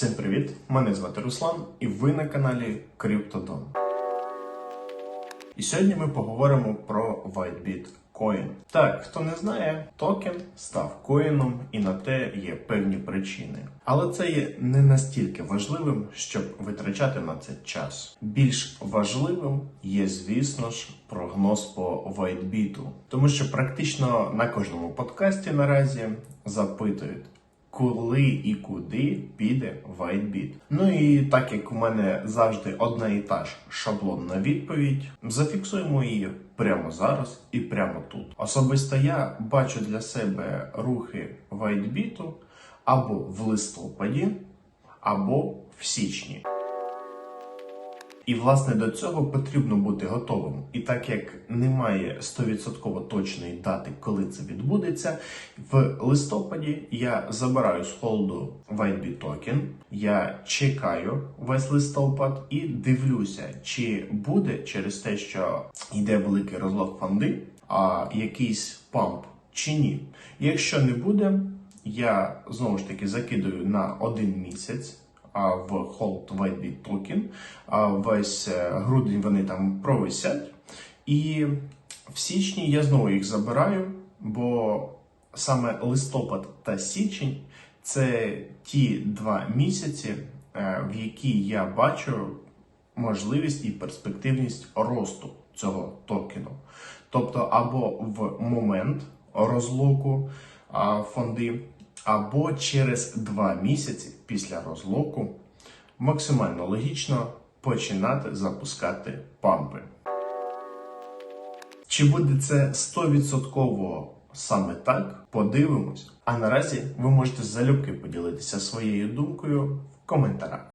Всім привіт! Мене звати Руслан, і ви на каналі Криптодон. І сьогодні ми поговоримо про WhiteBit Coin. Так, хто не знає, токен став коїном, і на те є певні причини. Але це є не настільки важливим, щоб витрачати на це час. Більш важливим є, звісно ж, прогноз по WhiteBit, тому що практично на кожному подкасті наразі запитують. Коли і куди піде WhiteBit. Ну і так як у мене завжди одна і та ж шаблонна відповідь, зафіксуємо її прямо зараз і прямо тут. Особисто я бачу для себе рухи WhiteBit або в листопаді, або в січні. І власне до цього потрібно бути готовим. І так як немає 100% точної дати, коли це відбудеться, в листопаді я забираю з холду WhiteBit токен, я чекаю весь листопад і дивлюся, чи буде через те, що йде великий розлог фонди, а якийсь памп чи ні. Якщо не буде, я знову ж таки закидую на один місяць в Hold WhiteBit токен. Весь е, грудень вони там провисять. І в січні я знову їх забираю, бо саме листопад та січень це ті два місяці, е, в які я бачу можливість і перспективність росту цього токену. Тобто, або в момент розлоку фонди, або через два місяці після розлоку максимально логічно починати запускати пампи. Чи буде це 100% саме так? Подивимось. А наразі ви можете залюбки поділитися своєю думкою в коментарях.